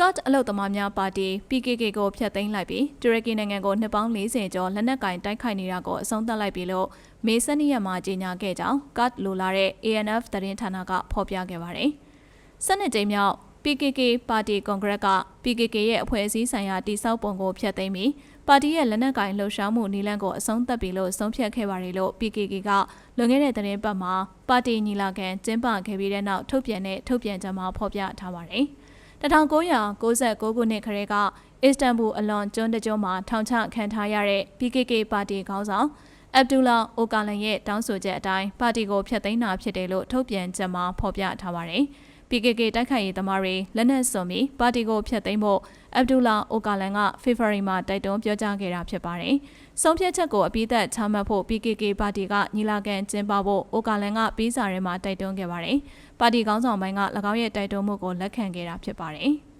ကတ်အလုတ်သမားများပါတီ PKK ကိုဖျက်သိမ်းလိုက်ပြီးတူရကီနိုင်ငံကိုနှစ်ပေါင်း40ကျော်လက်နက်ကင်တိုက်ခိုက်နေတာကိုအဆုံးသတ်လိုက်ပြီလို့မေစနီရက်မှာကြေညာခဲ့ကြောင်းကတ်လိုလာတဲ့ ANF သတင်းဌာနကဖော်ပြခဲ့ပါတယ်။စနစ်ကြိမ်မြောက် PKK ပါတီကွန်ဂရက်က PKK ရဲ့အဖွဲ့အစည်းဆိုင်ရာတိစောက်ပုံကိုဖျက်သိမ်းပြီးပါတီရဲ့လက်နက်ကင်လှုပ်ရှားမှုနီလန်းကိုအဆုံးသတ်ပြီလို့ဆုံးဖြတ်ခဲ့ပါတယ်လို့ PKK ကလွန်ခဲ့တဲ့သတင်းပတ်မှာပါတီညီလာခံကျင်းပခဲ့ပြီးတဲ့နောက်ထုတ်ပြန်တဲ့ထုတ်ပြန်ချက်မှာဖော်ပြထားပါတယ်။ 1996ခုနှစ်ခရဲကအစ္စတန်ဘူအလွန်ကျွန်းတကျွန်းမှာထောင်ချခံထားရတဲ့ PKK ပါတီခေါင်းဆောင်အဗ်ဒူလာအိုကာလန်ရဲ့တောင်းဆိုချက်အတိုင်းပါတီကိုဖျက်သိမ်းတာဖြစ်တယ်လို့ထုတ်ပြန်ချက်မှာဖော်ပြထားပါတယ်။ PKK တိုက်ခိုက်ရေးသမားတွေလက်နက်စွန်ပြီးပါတီကိုဖျက်သိမ်းဖို့အဗ်ဒူလာအိုကာလန်ကဖေဖော်ဝါရီမှာတိုက်တွန်းပြောကြားခဲ့တာဖြစ်ပါတယ်။ဆုံးဖြတ်ချက်ကိုအပိသက်ချမှတ်ဖို့ PKK ပါတီကညီလာခံကျင်းပဖို့အိုကာလန်ကပြီးစာထဲမှာတိုက်တွန်းခဲ့ပါတယ်။ပါတီခေါင်းဆောင်ပိုင်းက၎င်းရဲ့တိုက်တွန်းမှုကိုလက်ခံခဲ့တာဖြစ်ပါတယ်။